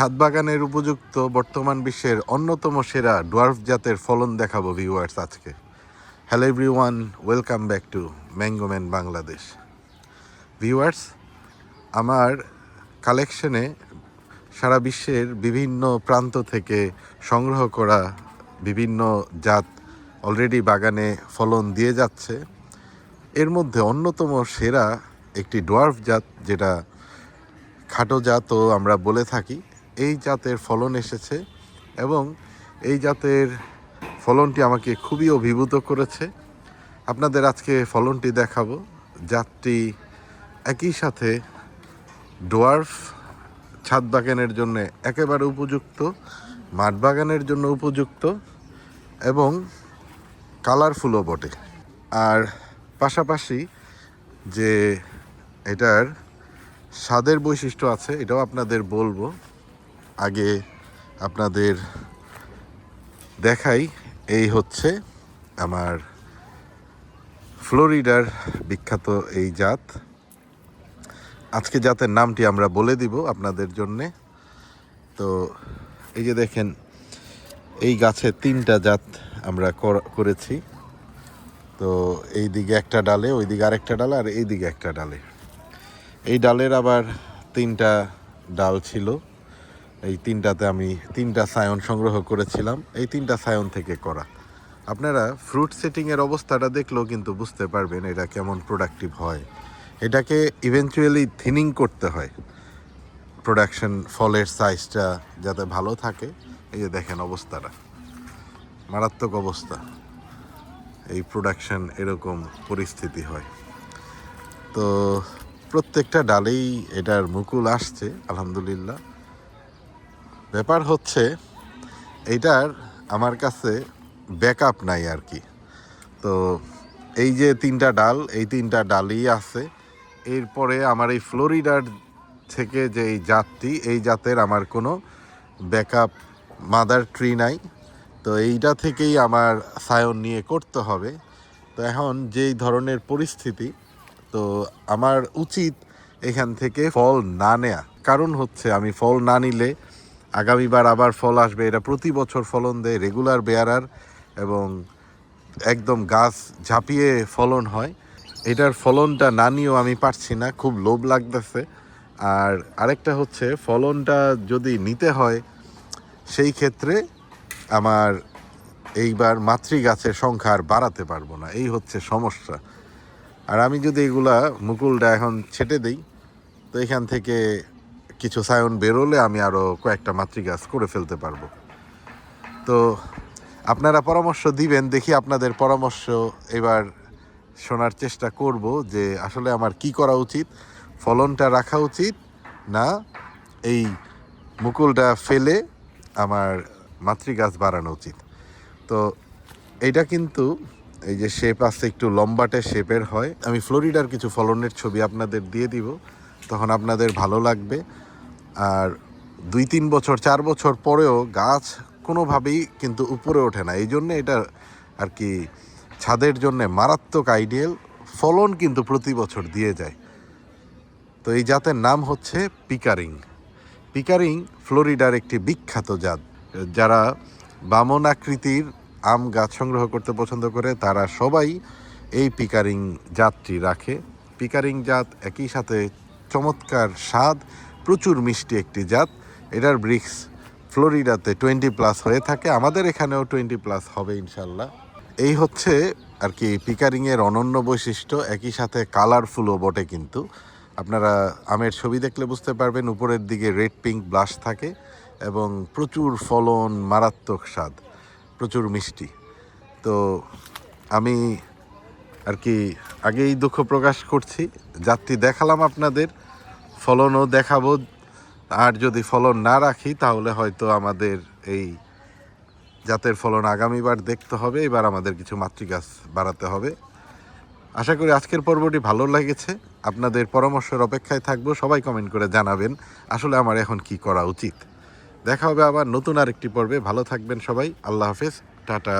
ছাদ বাগানের উপযুক্ত বর্তমান বিশ্বের অন্যতম সেরা ডোয়ার্ফ জাতের ফলন দেখাবো ভিউয়ার্স আজকে। Hello everyone welcome back to mango man Bangladesh viewers আমার কালেকশনে সারা বিশ্বের বিভিন্ন প্রান্ত থেকে সংগ্রহ করা বিভিন্ন জাত অলরেডি বাগানে ফলন দিয়ে যাচ্ছে। এর মধ্যে অন্যতম সেরা একটি ডোয়ার্ফ জাত, যেটা খাটো জাতও আমরা বলে থাকি এই জাতের ফলন এসেছে এবং এই জাতের ফলনটি আমাকে খুবই অভিভূত করেছে। আপনাদের আজকে ফলনটি দেখাবো। জাতটি একই সাথে ডোয়ার্ফ ছাদ বাগানের জন্য একেবারে উপযুক্ত, মাঠ বাগানের জন্য উপযুক্ত এবং কালারফুলও বটে। আর পাশাপাশি যে এটার স্বাদের বৈশিষ্ট্য আছে, এটাও আপনাদের বলব। আগে আপনাদের দেখাই, এই হচ্ছে আমার ফ্লোরিডার বিখ্যাত এই জাত। আজকে জাতের নামটি আমরা বলে দিব আপনাদের জন্যে। তো এই যে দেখেন, এই গাছে তিনটা জাত আমরা কর- করেছি। তো এই দিকে একটা ডালে ওই দিকে আরেকটা ডালে, আর এই দিকে একটা ডালে। এই ডালের আবার তিনটা ডাল ছিল। এই তিনটাতে আমি তিনটা সায়ন সংগ্রহ করেছিলাম। এই তিনটা সায়ন থেকে করা। আপনারা ফ্রুট সেটিংয়ের অবস্থাটা দেখলেও কিন্তু বুঝতে পারবেন এটা কেমন প্রোডাক্টিভ হয়। এটাকে ইভেনচুয়ালি থিনিং করতে হয়। প্রোডাকশন ফলের সাইজটা যাতে ভালো থাকে। এই যে দেখেন অবস্থাটা। মারাত্মক অবস্থা। এই প্রোডাকশন এরকম পরিস্থিতি হয়। তো প্রত্যেকটা ডালেই এটার মুকুল আসছে, আলহামদুলিল্লাহ। ব্যাপার হচ্ছে, এইটার আমার কাছে ব্যাকআপ নাই আর কি। তো এই যে তিনটা ডাল, এই তিনটা ডালই আছে। এরপরে আমার এই ফ্লোরিডার থেকে যে এই জাতটি, এই জাতের আমার কোনো ব্যাকআপ মাদার ট্রি নাই। তো এইটা থেকেই আমার সায়ন নিয়ে করতে হবে। তো এখন যেই ধরনের পরিস্থিতি, তো আমার উচিত এখান থেকে ফল না নেয়া। কারণ হচ্ছে, আমি ফল না নিলে আগামীবার আবার ফল আসবে। এটা প্রতি বছর ফলন দেয় রেগুলার বেয়ারার এবং একদম গাছ ঝাঁপিয়ে ফলন হয়। এটার ফলনটা না নিয়েও আমি পারছি না, খুব লোভ লাগতেছে। আর আরেকটা হচ্ছে, ফলনটা যদি নিতে হয়, সেই ক্ষেত্রে আমার এইবার মাতৃ গাছের সংখ্যা আর বাড়াতে পারব না। এই হচ্ছে সমস্যা। আর আমি যদি এগুলা মুকুলটা এখন ছেটে দিই, তো এখান থেকে কিছু সায়ন বেরোলে আমি আরও কয়েকটা মাতৃগাছ করে ফেলতে পারব। তো আপনারা পরামর্শ দিবেন, দেখি আপনাদের পরামর্শ এবার শোনার চেষ্টা করব যে আসলে আমার কি করা উচিত, ফলনটা রাখা উচিত না এই মুকুলটা ফেলে আমার মাতৃগাছ বাড়ানো উচিত। তো এইটা কিন্তু এই যে শেপ আছে একটু লম্বাটে শেপের হয়। আমি ফ্লোরিডার কিছু ফলনের ছবি আপনাদের দিয়ে দিব, তখন আপনাদের ভালো লাগবে। আর দুই, তিন বছর, চার বছর পরেও গাছ কোনোভাবেই কিন্তু উপরে ওঠে না। এই জন্যে এটা আর কি ছাদের জন্য মারাত্মক আইডিয়াল ফলন কিন্তু প্রতি বছর দিয়ে যায়। তো এই জাতের নাম হচ্ছে পিকারিং। পিকারিং ফ্লোরিডার একটি বিখ্যাত জাত। যারা বামন আকৃতির আম গাছ সংগ্রহ করতে পছন্দ করে, তারা সবাই এই পিকারিং জাতটি রাখে। পিকারিং জাত একই সাথে চমৎকার স্বাদ প্রচুর মিষ্টি একটি জাত। এটার ব্রিক্স ফ্লোরিডাতে টোয়েন্টি প্লাস হয়ে থাকে। আমাদের এখানেও টোয়েন্টি প্লাস হবে ইনশাল্লাহ। এই হচ্ছে আর কি পিকারিংয়ের অনন্য বৈশিষ্ট্য। একই সাথে কালারফুলও বটে কিন্তু। আপনারা আমের ছবি দেখলে বুঝতে পারবেন, উপরের দিকে রেড পিঙ্ক ব্লাশ থাকে এবং প্রচুর ফলন, মারাত্মক স্বাদ, প্রচুর মিষ্টি। তো আমি আর কি আগেই দুঃখ প্রকাশ করছি। যাত্রী দেখালাম আপনাদের। ফলনও দেখাবো। আর যদি ফলন না রাখি, তাহলে হয়তো আমাদের এই জাতের ফলন আগামীবার দেখতে হবে। এবার আমাদের কিছু মাতৃগাছ বাড়াতে হবে। আশা করি আজকের পর্বটি ভালো লেগেছে। আপনাদের পরামর্শের অপেক্ষায় থাকব। সবাই কমেন্ট করে জানাবেন, আসলে আমার এখন কি করা উচিত। দেখা হবে আবার নতুন আরেকটি পর্বে। ভালো থাকবেন সবাই। আল্লাহ হাফেজ। টাটা।